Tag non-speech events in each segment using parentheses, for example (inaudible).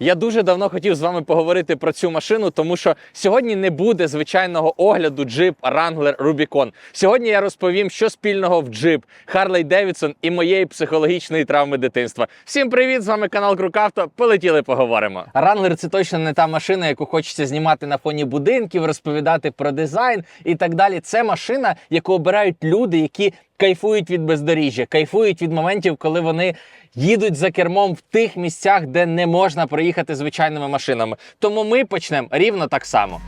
Я дуже давно хотів з вами поговорити про цю машину, тому що сьогодні не буде звичайного огляду Jeep Wrangler Rubicon. Сьогодні я розповім, що спільного в Jeep, Harley Davidson і моєї психологічної травми дитинства. Всім привіт! З вами канал Крукавто. Полетіли, поговоримо. Wrangler – це точно не та машина, яку хочеться знімати на фоні будинків, розповідати про дизайн і так далі. Це машина, яку обирають люди, які кайфують від бездоріжжя, кайфують від моментів, коли вони їдуть за кермом в тих місцях, де не можна проїхати звичайними машинами. Тому ми почнемо рівно так само.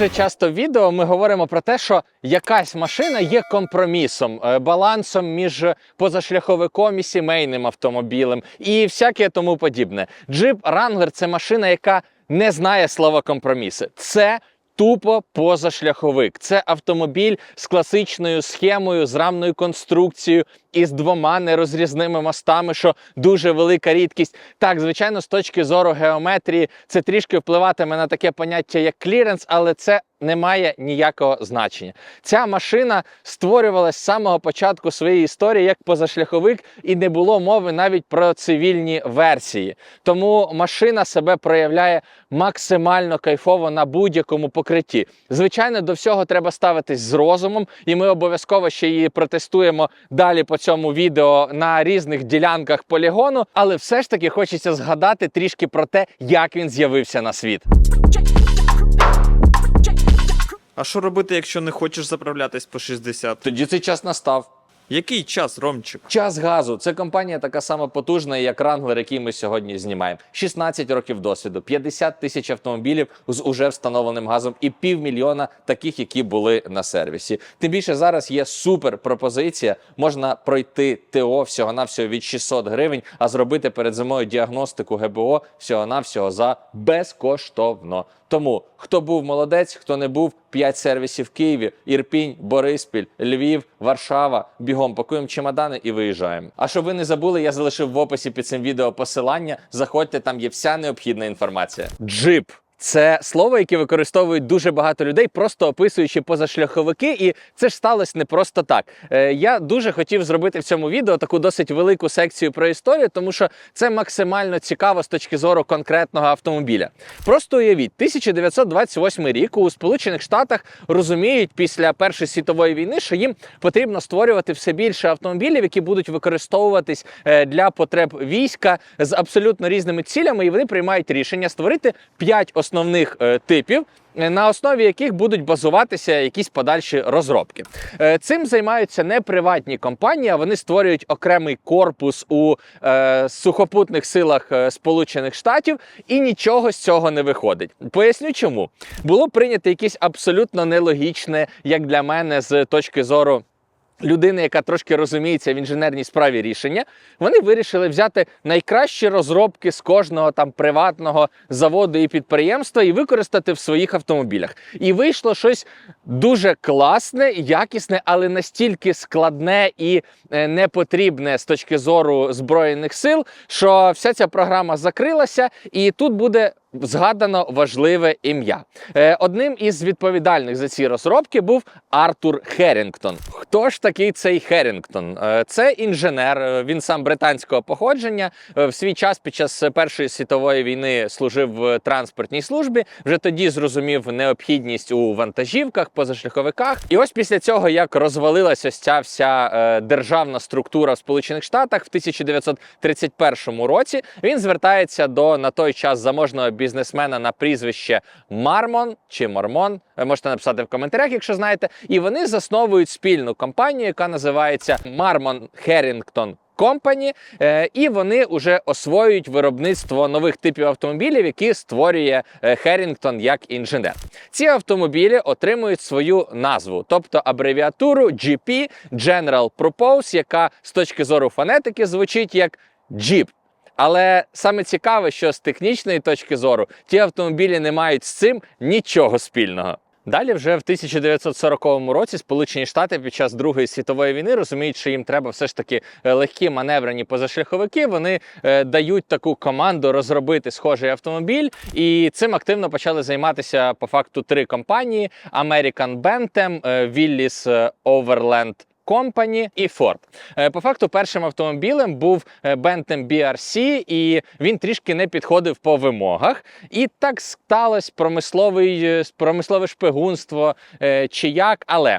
Дуже часто в відео ми говоримо про те, що якась машина є компромісом, е, балансом між позашляховиком і сімейним автомобілем і всяке тому подібне. Jeep Wrangler – це машина, яка не знає слова компроміси. Це Тупо позашляховик. Це автомобіль з класичною схемою, з рамною конструкцією і з двома нерозрізними мостами, що дуже велика рідкість. Так, звичайно, з точки зору геометрії, це трішки впливатиме на таке поняття, як кліренс, але це не має ніякого значення. Ця машина створювалась з самого початку своєї історії як позашляховик, і не було мови навіть про цивільні версії. Тому машина себе проявляє максимально кайфово на будь-якому покритті. Звичайно, до всього треба ставитись з розумом, і ми обов'язково ще її протестуємо далі по цьому відео на різних ділянках полігону. Але все ж таки хочеться згадати трішки про те, як він з'явився на світ. А що робити, якщо не хочеш заправлятись по 60? Тоді цей час настав. Який час, Ромчик? Час газу. Це компанія така сама потужна, як Wrangler, який ми сьогодні знімаємо. 16 років досвіду, 50 тисяч автомобілів з уже встановленим газом і півмільйона таких, які були на сервісі. Тим більше зараз є супер пропозиція. Можна пройти ТО всього навсього від 600 гривень, а зробити перед зимою діагностику ГБО всього навсього за безкоштовно. Тому хто був молодець, хто не був, 5 сервісів в Києві, Ірпінь, Бориспіль, Львів, Варшава. Бігом пакуємо чемодани і виїжджаємо. А щоб ви не забули, я залишив в описі під цим відео посилання. Заходьте, там є вся необхідна інформація. Джип. Це слово, яке використовують дуже багато людей, просто описуючи позашляховики, і це ж сталося не просто так. Е, я дуже хотів зробити в цьому відео таку досить велику секцію про історію, тому що це максимально цікаво з точки зору конкретного автомобіля. Просто уявіть, 1928 рік у Сполучених Штатах розуміють після Першої світової війни, що їм потрібно створювати все більше автомобілів, які будуть використовуватись е, для потреб війська з абсолютно різними цілями, і вони приймають рішення створити 5 основних е, типів. е, На основі яких будуть базуватися якісь подальші розробки. Е, Цим займаються не приватні компанії, а вони створюють окремий корпус у е, сухопутних силах Сполучених Штатів, і нічого з цього не виходить. Поясню, чому було прийнято якесь абсолютно нелогічне, як для мене, з точки зору людини, яка трошки розуміється в інженерній справі рішення, вони вирішили взяти найкращі розробки з кожного там приватного заводу і підприємства і використати в своїх автомобілях. І вийшло щось дуже класне, якісне, але настільки складне і е, непотрібне з точки зору збройних сил, що вся ця програма закрилася, і тут буде. Згадано важливе ім'я. Е, Одним із відповідальних за ці розробки був Артур Херінгтон. Хто ж такий цей Херінгтон? Е, Це інженер, е, він сам британського походження. В свій час під час Першої світової війни служив в транспортній службі. Вже тоді зрозумів необхідність у вантажівках, позашляховиках. І ось після цього, як розвалилася ця вся державна структура в Сполучених Штатах в 1931 році, він звертається до на той час заможного бізнесмена на прізвище Мармон чи Мормон. Ви можете написати в коментарях, якщо знаєте. І вони засновують спільну компанію, яка називається Harrington Company, е, і вони вже освоюють виробництво нових типів автомобілів, які створює Херінгтон як інженер. Ці автомобілі отримують свою назву, тобто абревіатуру GP General Purpose, яка з точки зору фонетики звучить як Jeep. Але саме цікаве, що з технічної точки зору ті автомобілі не мають з цим нічого спільного. Далі, вже в 1940 році, Сполучені Штати під час Другої світової війни розуміють, що їм треба все ж таки е, легкі маневрені позашляховики. Вони е, дають таку команду розробити схожий автомобіль, і цим активно почали займатися по факту три компанії: American Bentham, е, Willis е, Overland Company і Ford. Е, По факту, першим автомобілем був е, Bentham BRC, і він трішки не підходив по вимогах. І так сталося промисловий, е, промислове шпигунство чи як. Але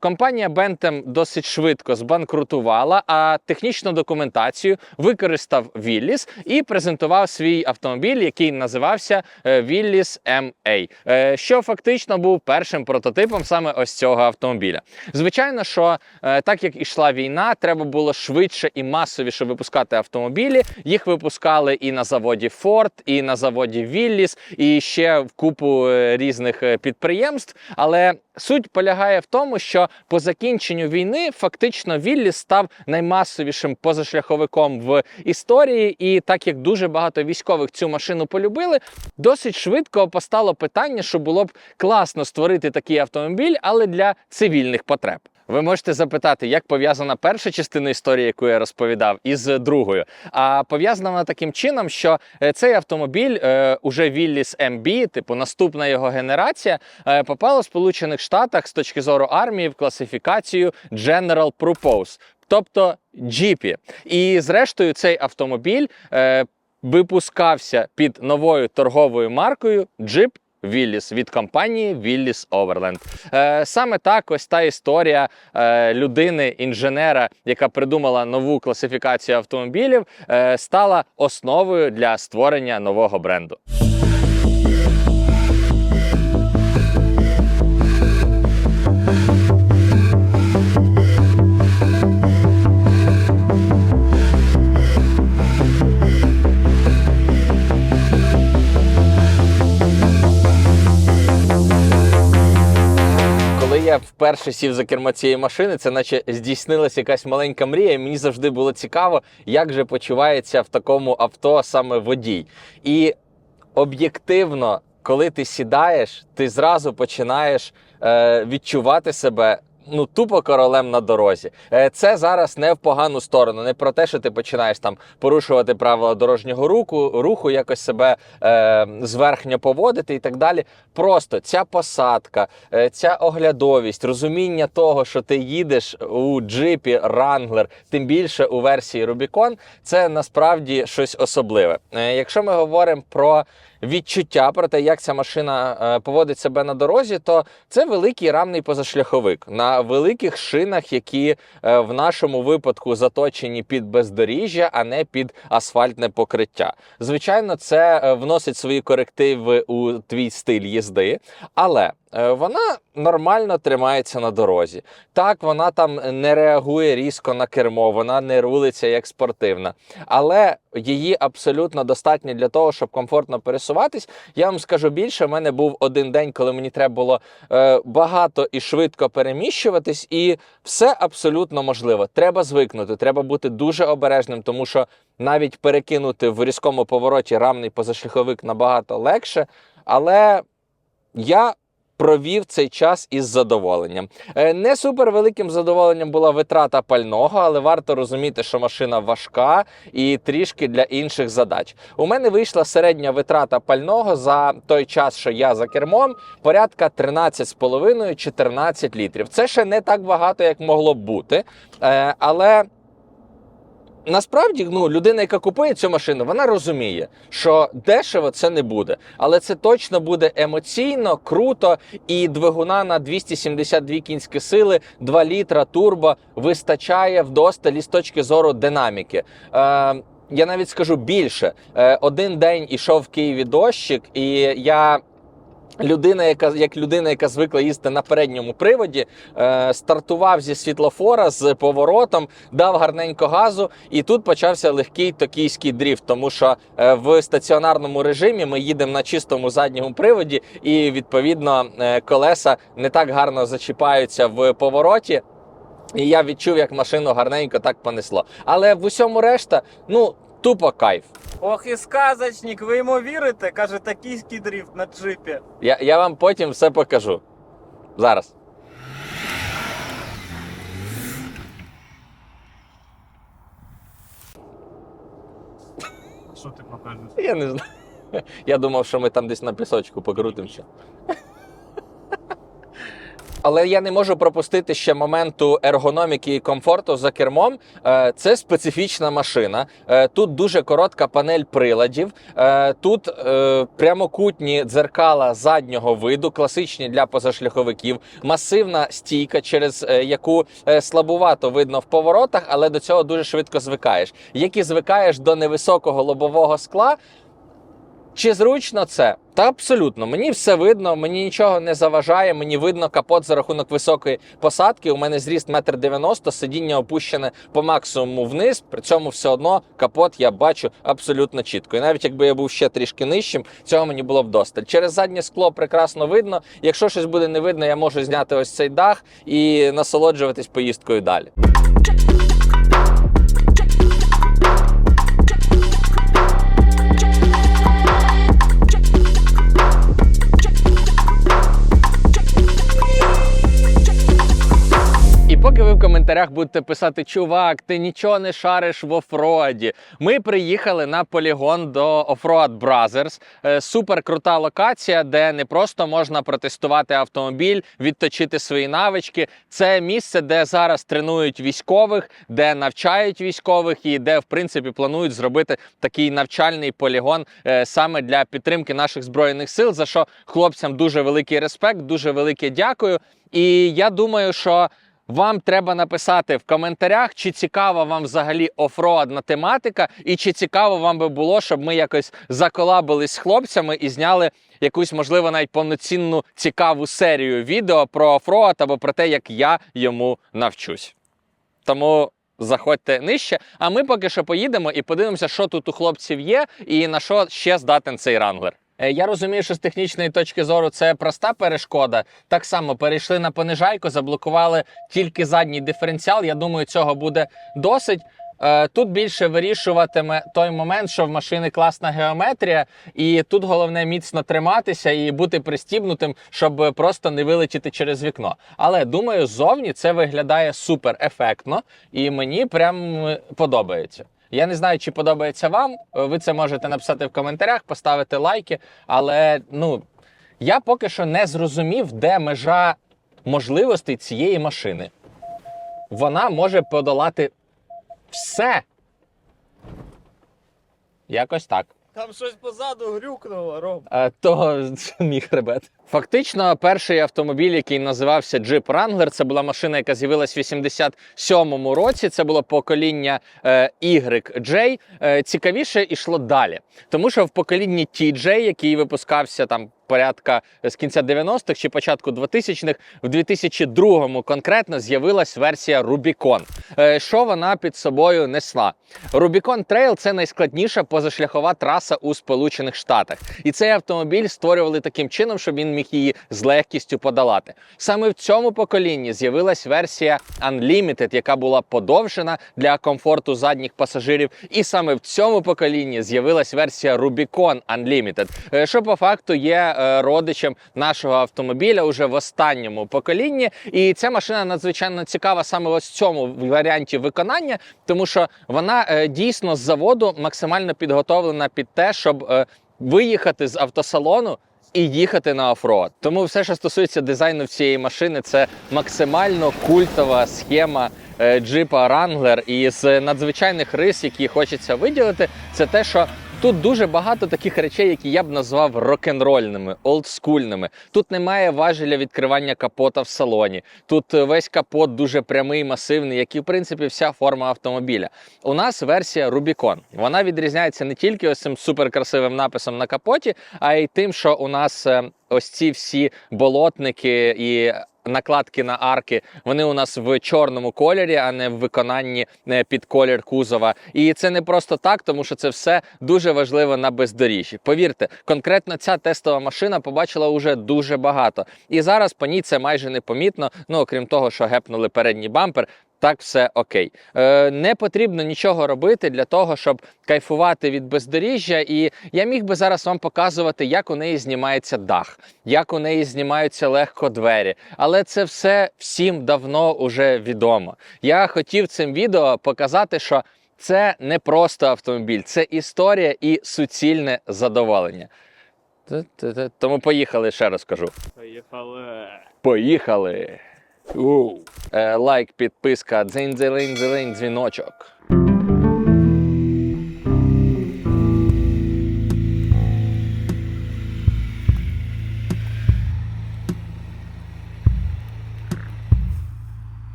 компанія Bentham досить швидко збанкрутувала, а технічну документацію використав Willys і презентував свій автомобіль, який називався Willys MA, що фактично був першим прототипом саме ось цього автомобіля. Звичайно, що так як ішла війна, треба було швидше і масовіше випускати автомобілі. Їх випускали і на заводі Ford, і на заводі Willys, і ще в купу е, різних е, підприємств. Але суть полягає в тому, що по закінченню війни фактично Willys став наймасовішим позашляховиком в історії. І так як дуже багато військових цю машину полюбили, досить швидко постало питання, що було б класно створити такий автомобіль, але для цивільних потреб. Ви можете запитати, як пов'язана перша частина історії, яку я розповідав, із другою. А пов'язана вона таким чином, що е, цей автомобіль, е, уже Willys MB, типу наступна його генерація, е, попала в Сполучених Штатах з точки зору армії в класифікацію General Purpose, тобто GP. І зрештою, цей автомобіль е, випускався під новою торговою маркою Jeep Willys від компанії Вілліс Overland. Е, саме так ось та історія е, людини, інженера, яка придумала нову класифікацію автомобілів, е, стала основою для створення нового бренду. Я вперше сів за кермо цієї машини, це наче здійснилася якась маленька мрія. Мені завжди було цікаво, як же почувається в такому авто саме водій. І об'єктивно, коли ти сідаєш, ти зразу починаєш е, відчувати себе. Ну, тупо королем на дорозі. Е, Це зараз не в погану сторону, не про те, що ти починаєш там порушувати правила дорожнього руху, руху якось себе е, зверхньо поводити і так далі. Просто ця посадка, е, ця оглядовість, розуміння того, що ти їдеш у джипі Wrangler, тим більше у версії Rubicon, це насправді щось особливе. Е, Якщо ми говоримо про відчуття про те, як ця машина е, поводить себе на дорозі, то це великий рамний позашляховик на великих шинах, які е, в нашому випадку заточені під бездоріжжя, а не під асфальтне покриття. Звичайно, це е, вносить свої корективи у твій стиль їзди, але вона нормально тримається на дорозі. Так, вона там не реагує різко на кермо, вона не рулиться як спортивна, але її абсолютно достатньо для того, щоб комфортно пересуватись. Я вам скажу більше, в мене був один день, коли мені треба було е, багато і швидко переміщуватись, і все абсолютно можливо. Треба звикнути, треба бути дуже обережним, тому що навіть перекинути в різкому повороті рамний позашляховик набагато легше. Але я провів цей час із задоволенням. Е, Не супер великим задоволенням була витрата пального, але варто розуміти, що машина важка і трішки для інших задач. У мене вийшла середня витрата пального за той час, що я за кермом, порядка 13,5-14 літрів. Це ще не так багато, як могло б бути. Е, Але Насправді, ну, людина, яка купує цю машину, вона розуміє, що дешево це не буде, але це точно буде емоційно, круто, і двигуна на 272 кінські сили, 2 літра турбо вистачає вдосталі з точки зору динаміки. Е, я навіть скажу більше: Е, один день ішов в Києві дощик, і я. Людина, яка як людина, яка звикла їздити на передньому приводі, е, стартував зі світлофора з поворотом, дав гарненько газу, і тут почався легкий токійський дріфт, тому що е, в стаціонарному режимі ми їдемо на чистому задньому приводі, і відповідно е, колеса не так гарно зачіпаються в повороті. І я відчув, як машину гарненько так понесло. Але в усьому решта, ну. Тупо кайф. Ох і сказочник, ви йому вірите? Каже, токійський дріфт на джипі. Я, я вам потім все покажу. Зараз. Що ти покажеш? Я не знаю. Я думав, що ми там десь на пісочку покрутимося. Але я не можу пропустити ще моменту ергономіки і комфорту за кермом. Е, Це специфічна машина. Е, Тут дуже коротка панель приладів. Е, Тут прямокутні дзеркала заднього виду, класичні для позашляховиків, масивна стійка, через яку слабувато видно в поворотах, але до цього дуже швидко звикаєш. Як і звикаєш до невисокого лобового скла, чи зручно це? Та абсолютно. Мені все видно, мені нічого не заважає. Мені видно капот за рахунок високої посадки. У мене зріст 1,90 м, сидіння опущене по максимуму вниз. При цьому все одно капот я бачу абсолютно чітко. І навіть якби я був ще трішки нижчим, цього мені було б досталь. Через заднє скло прекрасно видно. Якщо щось буде не видно, я можу зняти ось цей дах і насолоджуватись поїздкою далі. Коментарях будете писати, чувак, ти нічого не шариш в офроаді. Ми приїхали на полігон до Offroad Brothers. Е, Супер крута локація, де не просто можна протестувати автомобіль, відточити свої навички. Це місце, де зараз тренують військових, де навчають військових і де, в принципі, планують зробити такий навчальний полігон е, саме для підтримки наших збройних сил. За що хлопцям дуже великий респект, дуже велике дякую. І я думаю, що. Вам треба написати в коментарях, чи цікава вам взагалі офроадна тематика, і чи цікаво вам би було, щоб ми якось заколабились з хлопцями і зняли якусь, можливо, навіть повноцінну цікаву серію відео про офроад або про те, як я йому навчусь. Тому заходьте нижче. А ми поки що поїдемо і подивимося, що тут у хлопців є, і на що ще здатен цей ранглер. Е, Я розумію, що з технічної точки зору це проста перешкода. Так само перейшли на понижайку, заблокували тільки задній диференціал. Я думаю, цього буде досить. Е, Тут більше вирішуватиме той момент, що в машини класна геометрія, і тут головне міцно триматися і бути пристібнутим, щоб просто не вилетіти через вікно. Але думаю, ззовні це виглядає супер ефектно, і мені прям е, подобається. Я не знаю, чи подобається вам. Е, Ви це можете написати в коментарях, поставити лайки. Але ну я поки що не зрозумів, де межа можливостей цієї машини. Вона може подолати все. Якось так. Там щось позаду грюкнуло, Ром. Е, то це (laughs) мій хребет. Фактично, перший автомобіль, який називався Jeep Wrangler, це була машина, яка з'явилась в 87-му році. Це було покоління е, YJ. Е, цікавіше йшло далі, тому що в поколінні TJ, який випускався там. Порядка з кінця 90-х чи початку 2000-х, в 2002-му конкретно з'явилась версія Rubicon. Е, Що вона під собою несла? Rubicon Trail – це найскладніша позашляхова траса у Сполучених Штатах, і цей автомобіль створювали таким чином, щоб він міг її з легкістю подолати. Саме в цьому поколінні з'явилась версія Unlimited, яка була подовжена для комфорту задніх пасажирів. І саме в цьому поколінні з'явилась версія Rubicon Unlimited, е, що по факту є е, родичем нашого автомобіля уже в останньому поколінні. І ця машина надзвичайно цікава саме ось в цьому варіанті виконання, тому що вона е, дійсно з заводу максимально підготовлена під те, щоб виїхати з автосалону. І їхати на офроад. Тому все, що стосується дизайну цієї машини, це максимально культова схема е, джипа Wrangler. І з надзвичайних рис, які хочеться виділити, це те, що Тут дуже багато таких речей, які я б назвав рок-н-рольними, олдскульними. Тут немає важеля відкривання капота в салоні. Тут е, весь капот дуже прямий, масивний, як і в принципі вся форма автомобіля. У нас версія Rubicon. Вона відрізняється не тільки ось цим суперкрасивим написом на капоті, а й тим, що у нас е, ось ці всі болотники і. Накладки на арки, вони у нас в чорному кольорі, а не в виконанні е, під колір кузова. І це не просто так, тому що це все дуже важливо на бездоріжжі. Повірте, конкретно ця тестова машина побачила уже дуже багато. І зараз по ній це майже непомітно. Ну окрім того, що гепнули передній бампер. Так, все окей. Е, не потрібно нічого робити для того, щоб кайфувати від бездоріжжя. І я міг би зараз вам показувати, як у неї знімається дах, як у неї знімаються легко двері. Але це все всім давно уже відомо. Я хотів цим відео показати, що це не просто автомобіль, це історія і суцільне задоволення. Тому поїхали, ще раз кажу. Поїхали. Поїхали! Лайк, підписка, дзинь дзелень дзелень дзвіночок.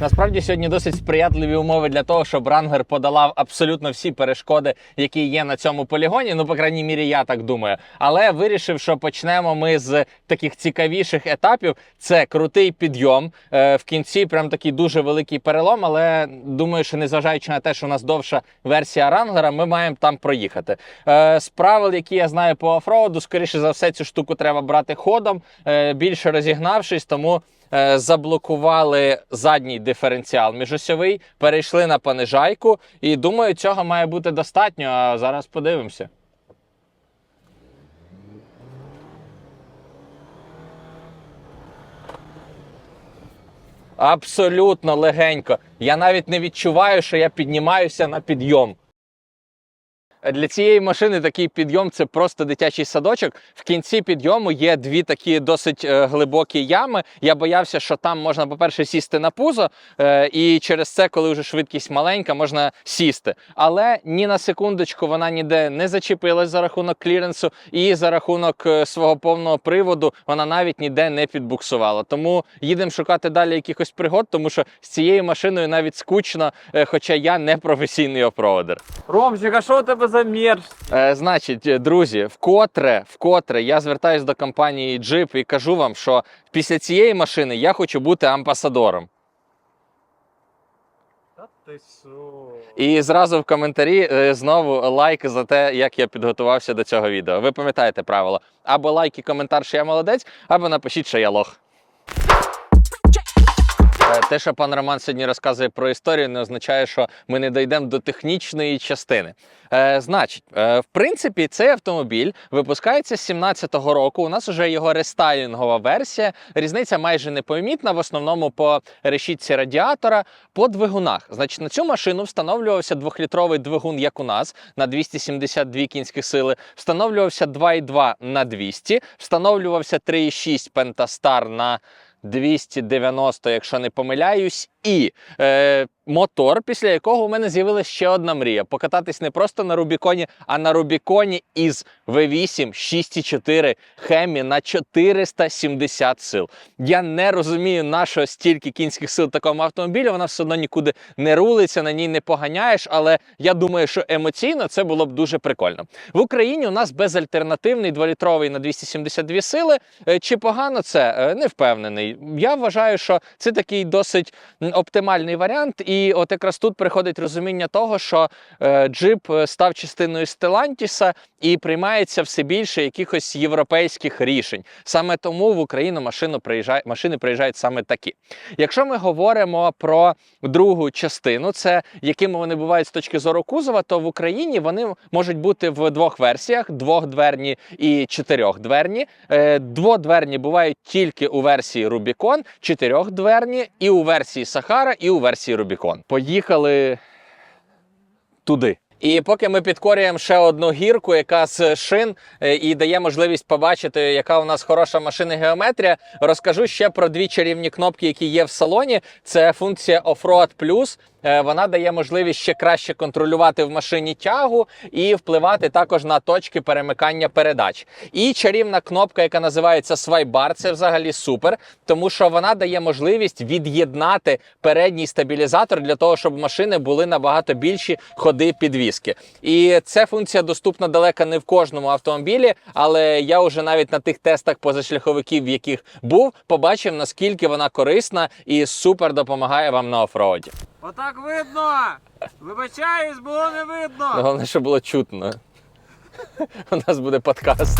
Насправді сьогодні досить сприятливі умови для того, щоб рангер подолав абсолютно всі перешкоди, які є на цьому полігоні. Ну, по крайній мірі, я так думаю. Але вирішив, що почнемо ми з таких цікавіших етапів. Це крутий підйом. Е, в кінці прям такий дуже великий перелом. Але думаю, що незважаючи на те, що у нас довша версія ранглера, ми маємо там проїхати. Е, з правил, які я знаю по офроуду, скоріше за все, цю штуку треба брати ходом, е, більше розігнавшись, тому. Е, заблокували задній диференціал міжосьовий, перейшли на понижайку, і думаю, цього має бути достатньо. А зараз подивимося. Абсолютно легенько. Я навіть не відчуваю, що я піднімаюся на підйом. Для цієї машини такий підйом це просто дитячий садочок. В кінці підйому є дві такі досить е, глибокі ями. Я боявся, що там можна, по-перше, сісти на пузо, е, і через це, коли вже швидкість маленька, можна сісти. Але ні на секундочку вона ніде не зачепилась за рахунок кліренсу, і за рахунок е, свого повного приводу вона навіть ніде не підбуксувала. Тому їдемо шукати далі якихось пригод, тому що з цією машиною навіть скучно, хоча я не професійний офроудер. Ромчик, а що у тебе за мерч? Е, значить, е, друзі, вкотре, вкотре я звертаюся до компанії Jeep і кажу вам, що після цієї машини я хочу бути амбасадором. І зразу в коментарі е, знову лайк за те, як я підготувався до цього відео. Ви пам'ятаєте правило: або лайк і коментар, що я молодець, або напишіть, що я лох. Е, Те, що пан Роман сьогодні розказує про історію, не означає, що ми не дійдемо до технічної частини. Е, значить, е, в принципі, цей автомобіль випускається з 17-го року. У нас вже його рестайлінгова версія. Різниця майже непомітна, в основному по решітці радіатора, по двигунах. Значить, на цю машину встановлювався двохлітровий двигун, як у нас, на 272 кінських сили. Встановлювався 2,2 на 200, встановлювався 3,6 Pentastar на 290, якщо не помиляюсь, і е, мотор, після якого у мене з'явилася ще одна мрія: покататись не просто на Рубіконі, а на Рубіконі із V8 6,4 Хемі на 470 сил. Я не розумію, на що стільки кінських сил такому автомобілю. Вона все одно нікуди не рулиться, на ній не поганяєш. Але я думаю, що емоційно це було б дуже прикольно. В Україні у нас безальтернативний 2-літровий на 272 сили. Е, Чи погано це? Е, Не впевнений. Я вважаю, що це такий досить оптимальний варіант. І от якраз тут приходить розуміння того, що е, джип е, став частиною Стелантіса і приймається все більше якихось європейських рішень. Саме тому в Україну машину приїжджає, машини приїжджають саме такі. Якщо ми говоримо про другу частину, це якими вони бувають з точки зору кузова, то в Україні вони можуть бути в двох версіях: двохдверні і чотирьохдверні. Е, Дводверні бувають тільки у версії Rubicon, чотирьохдверні і у версії Sahara, і у версії Rubicon. Поїхали туди. І поки ми підкорюємо ще одну гірку, яка з шин е, і дає можливість побачити, яка у нас хороша машина геометрія, розкажу ще про дві чарівні кнопки, які є в салоні. Це функція Offroad Plus вона дає можливість ще краще контролювати в машині тягу і впливати також на точки перемикання передач. І чарівна кнопка, яка називається Свайбар, це взагалі супер, тому що вона дає можливість від'єднати передній стабілізатор для того, щоб машини були набагато більші ходи підвіски. І ця функція доступна далеко не в кожному автомобілі, але я вже навіть на тих тестах позашляховиків, в яких був, побачив наскільки вона корисна і супер допомагає вам на офроуді. Отак видно! Вибачаюсь, було не видно! Головне, щоб було чутно. (laughs) У нас буде подкаст.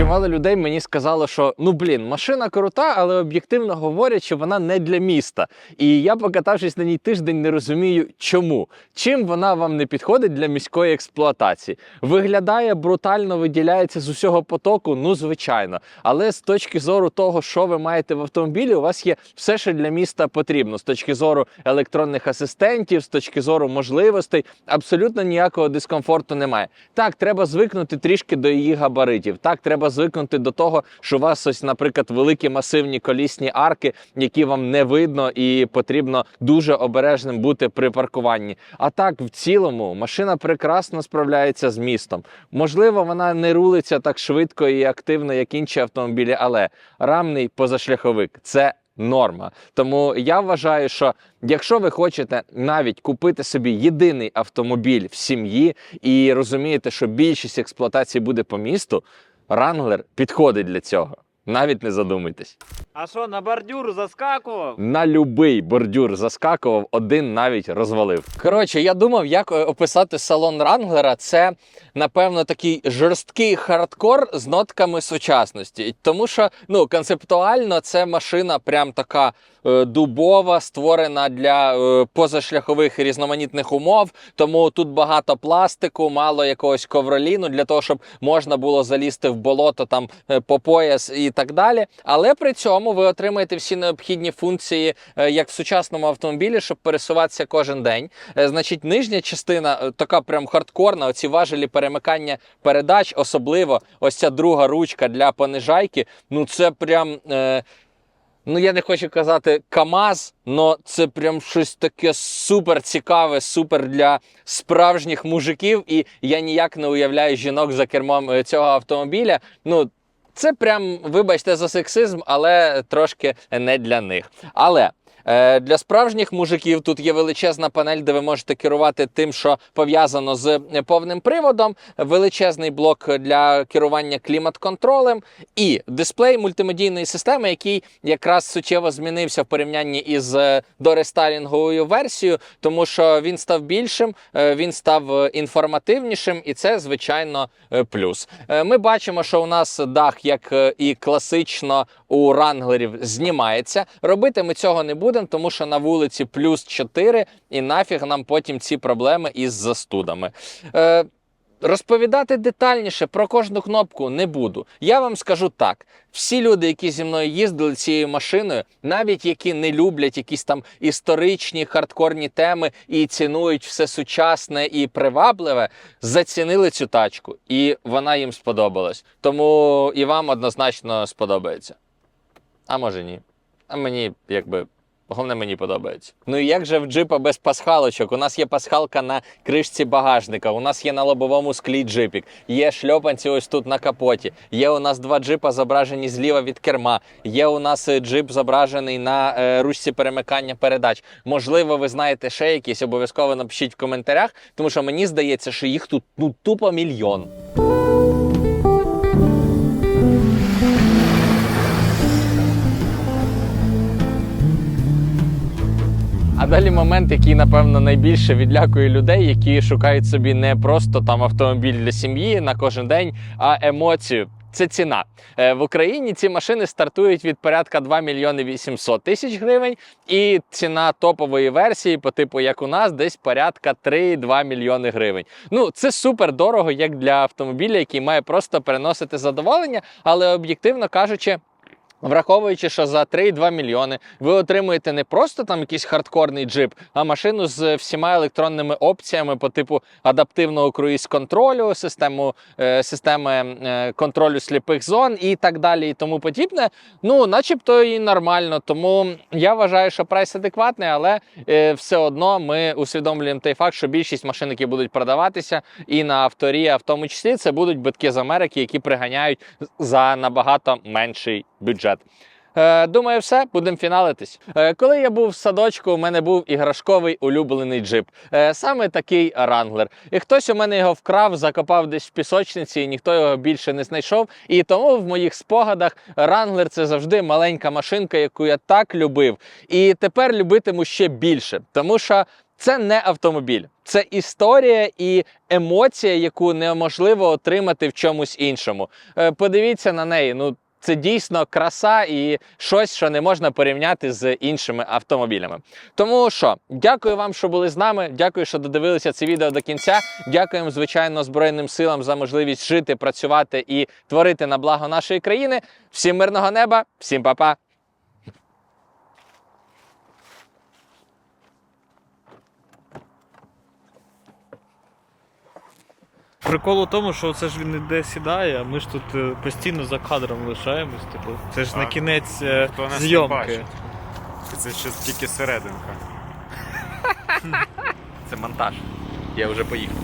Чимало людей мені сказало, що ну блін, машина крута, але об'єктивно говорять, що вона не для міста. І я, покатавшись на ній тиждень, не розумію, чому. Чим вона вам не підходить для міської експлуатації. Виглядає брутально, виділяється з усього потоку, ну звичайно. Але з точки зору того, що ви маєте в автомобілі, у вас є все, що для міста потрібно. З точки зору електронних асистентів, з точки зору можливостей, абсолютно ніякого дискомфорту немає. Так, треба звикнути трішки до її габаритів. Так, треба звикнути до того, що у вас ось, наприклад, великі масивні колісні арки, які вам не видно, і потрібно дуже обережним бути при паркуванні. А так, в цілому, машина прекрасно справляється з містом. Можливо, вона не рулиться так швидко і активно, як інші автомобілі, але рамний позашляховик це норма. Тому я вважаю, що якщо ви хочете навіть купити собі єдиний автомобіль в сім'ї і розумієте, що більшість експлуатації буде по місту, Wrangler підходить для цього. Навіть не задумуйтесь. А що, на бордюр заскакував? На любий бордюр заскакував, один навіть розвалив. Коротше, я думав, як е, описати салон Ранглера. Це, напевно, такий жорсткий хардкор з нотками сучасності. Тому що ну, концептуально це машина прям така е, дубова, створена для е, позашляхових і різноманітних умов. Тому тут багато пластику, мало якогось ковроліну для того, щоб можна було залізти в болото там е, по пояс і так далі. Але при цьому ви отримаєте всі необхідні функції, е, як в сучасному автомобілі, щоб пересуватися кожен день. Е, Значить, нижня частина е, така прям хардкорна. Оці важелі перемикання передач, особливо ось ця друга ручка для понижайки. Ну це прям. Е, Ну, я не хочу казати КАМАЗ, але це прям щось таке супер цікаве, супер для справжніх мужиків. І я ніяк не уявляю жінок за кермом цього автомобіля. Ну, це прям, вибачте за сексизм, але трошки не для них. Але. Е, Для справжніх мужиків тут є величезна панель, де ви можете керувати тим, що пов'язано з е, повним приводом, величезний блок для керування клімат-контролем і дисплей мультимедійної системи, який якраз суттєво змінився в порівнянні із е, дорестайлінговою версією, тому що він став більшим, він став інформативнішим, і це звичайно плюс. Ми бачимо, що у нас дах, як і класично у ранглерів, знімається. Робити ми цього не будемо, тому що на вулиці плюс 4, і нафіг нам потім ці проблеми із застудами. Е, Розповідати детальніше про кожну кнопку не буду. Я вам скажу так: всі люди, які зі мною їздили цією машиною, навіть які не люблять якісь там історичні хардкорні теми і цінують все сучасне і привабливе, зацінили цю тачку, і вона їм сподобалась. Тому і вам однозначно сподобається. А може ні. А мені якби. Головне, мені подобається. Ну і як же в джипа без пасхалочок? У нас є пасхалка на кришці багажника, у нас є на лобовому склі джипік, є шльопанці ось тут на капоті. Є у нас два джипа зображені зліва від керма. Є у нас е, джип зображений на е, ручці перемикання передач. Можливо, ви знаєте ще якісь, обов'язково напишіть в коментарях, тому що мені здається, що їх тут ну тупо мільйон. А далі момент, який напевно найбільше відлякує людей, які шукають собі не просто там автомобіль для сім'ї на кожен день, а емоцію. Це ціна Е, в Україні. Ці машини стартують від порядка 2 мільйони 800 тисяч гривень, і ціна топової версії, по типу як у нас, десь порядка 3,2 мільйони гривень. Ну це супер дорого, як для автомобіля, який має просто переносити задоволення, але об'єктивно кажучи. Враховуючи, що за 3,2 мільйони ви отримуєте не просто там якийсь хардкорний джип, а машину з всіма електронними опціями по типу адаптивного круїз-контролю, систему, е, системи е, контролю сліпих зон і так далі, і тому подібне. Ну, начебто і нормально. Тому я вважаю, що прайс адекватний, але е, все одно ми усвідомлюємо той факт, що більшість машин, які будуть продаватися, і на авторія, в тому числі, це будуть битки з Америки, які приганяють за набагато менший бюджет. Е, думаю, все, будемо фіналитись. Е, коли я був в садочку, у мене був іграшковий улюблений джип. Е, саме такий ранглер. І хтось у мене його вкрав, закопав десь в пісочниці, і ніхто його більше не знайшов. І тому в моїх спогадах ранглер це завжди маленька машинка, яку я так любив. І тепер любитиму ще більше, тому що. Це не автомобіль, це історія і емоція, яку неможливо отримати в чомусь іншому. Подивіться на неї. Ну це дійсно краса і щось, що не можна порівняти з іншими автомобілями. Тому що, дякую вам, що були з нами. Дякую, що додивилися це відео до кінця. Дякуємо, звичайно, Збройним силам за можливість жити, працювати і творити на благо нашої країни. Всім мирного неба, всім па-па! Прикол у тому, що це ж він іде сідає, а ми ж тут е, постійно за кадром лишаємось. Типу, це ж на кінець е, Хто нас не зйомки. бачить. Це ще тільки серединка. Це монтаж. Я вже поїхав.